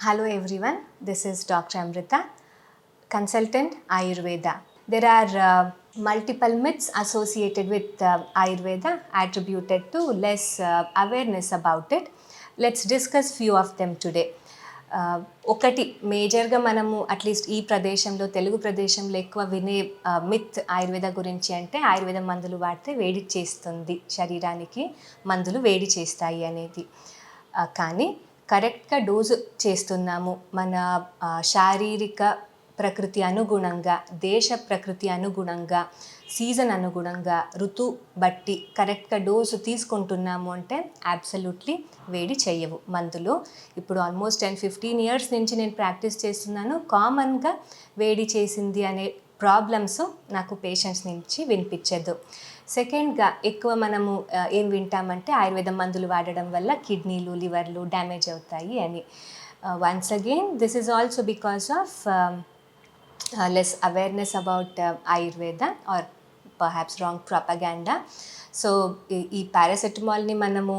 Hello everyone, this is Dr. Amrita, consultant Ayurveda. There are uh, multiple myths associated with uh, Ayurveda attributed to less uh, awareness about it. Let's discuss few of them today. Uh, ఒకటి మేజర్గా మనము at least ఈ ప్రదేశంలో తెలుగు ప్రదేశంలో ఎక్కువ వినే myth Ayurveda గురించి అంటే ఆయుర్వేద మందులు వాడితే వేడి చేస్తుంది శరీరానికి మందులు వేడి చేస్తాయి అనేది ఆ, కానీ కరెక్ట్గా డోసు చేస్తున్నాము. మన శారీరక ప్రకృతి అనుగుణంగా దేశ ప్రకృతి అనుగుణంగా సీజన్ అనుగుణంగా ఋతు బట్టి కరెక్ట్గా డోసు తీసుకుంటున్నాము అంటే అబ్సల్యూట్లీ వేడి చేయవు మందులు. ఇప్పుడు ఆల్మోస్ట్ టెన్ ఫిఫ్టీన్ ఇయర్స్ నుంచి నేను ప్రాక్టీస్ చేస్తున్నాను. కామన్గా వేడి చేసింది అనే ప్రాబ్లమ్స్ నాకు పేషెంట్స్ నుంచి వినిపించదు. సెకండ్గా ఎక్కువ మనము ఏం వింటామంటే ఆయుర్వేద మందులు వాడడం వల్ల కిడ్నీలు లివర్లు డ్యామేజ్ అవుతాయి అని. Once again this is also because of less awareness about Ayurveda or perhaps wrong propaganda so ఈ పారాసెటమాల్ని మనము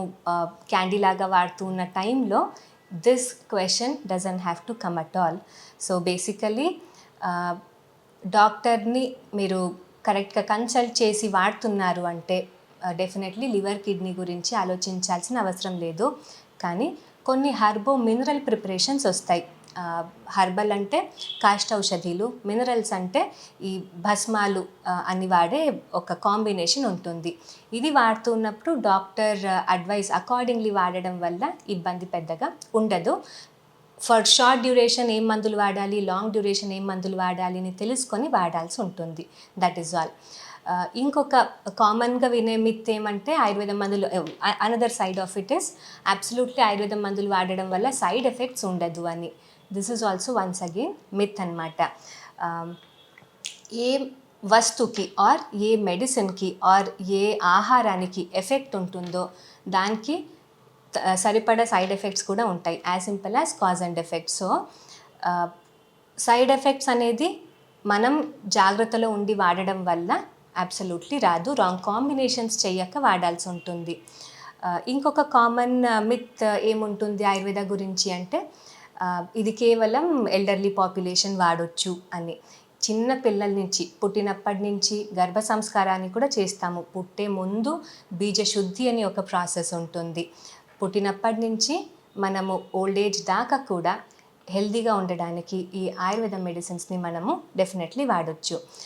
క్యాండీ లాగా వాడుతూ ఉన్న టైంలో this question doesn't have to come at all so basically డాక్టర్ని మీరు కరెక్ట్గా కన్సల్ట్ చేసి వాడుతున్నారు అంటే డెఫినెట్లీ లివర్ కిడ్నీ గురించి ఆలోచించాల్సిన అవసరం లేదు. కానీ కొన్ని హర్బో మినరల్ ప్రిపరేషన్స్ వస్తాయి. హర్బల్ అంటే కాష్టౌషధీలు మినరల్స్ అంటే ఈ భస్మాలు అని వాడే ఒక కాంబినేషన్ ఉంటుంది. ఇది వాడుతున్నప్పుడు డాక్టర్ అడ్వైస్ అకార్డింగ్లీ వాడడం వల్ల ఇబ్బంది పెద్దగా ఉండదు. ఫర్ షార్ట్ డ్యూరేషన్ ఏం మందులు వాడాలి లాంగ్ డ్యూరేషన్ ఏం మందులు వాడాలి అని తెలుసుకొని వాడాల్సి ఉంటుంది. దట్ ఈస్ ఆల్ ఇంకొక కామన్గా వినే మిత్ ఏమంటే ఆయుర్వేద మందులు another side of it is absolutely Ayurveda మందులు వాడడం వల్ల సైడ్ ఎఫెక్ట్స్ ఉండదు అని. This is also once again myth అనమాట ఏ వస్తుకి ఆర్ ఏ మెడిసిన్కి ఆర్ ఏ ఆహారానికి ఎఫెక్ట్ ఉంటుందో దానికి సరిపడా సైడ్ ఎఫెక్ట్స్ కూడా ఉంటాయి. As simple as cause and effects. So side effects అనేది మనం జాగ్రత్తలో ఉండి వాడడం వల్ల అబ్సల్యూట్లీ రాదు. రాంగ్ కాంబినేషన్స్ చేయక వాడాల్సి ఉంటుంది. ఇంకొక కామన్ మిత్ ఏముంటుంది ఆయుర్వేద గురించి అంటే ఇది కేవలం ఎల్డర్లీ పాపులేషన్ వాడొచ్చు అని. చిన్న పిల్లల నుంచి పుట్టినప్పటి నుంచి గర్భ సంస్కారాన్ని కూడా చేస్తాము. పుట్టే ముందు బీజశుద్ధి అని ఒక ప్రాసెస్ ఉంటుంది. పుట్టినప్పటి నుంచి మనము ఓల్డ్ ఏజ్ దాకా కూడా హెల్దీగా ఉండడానికి ఈ ఆయుర్వేద మెడిసిన్స్ని మనము డెఫినెట్లీ వాడొచ్చు.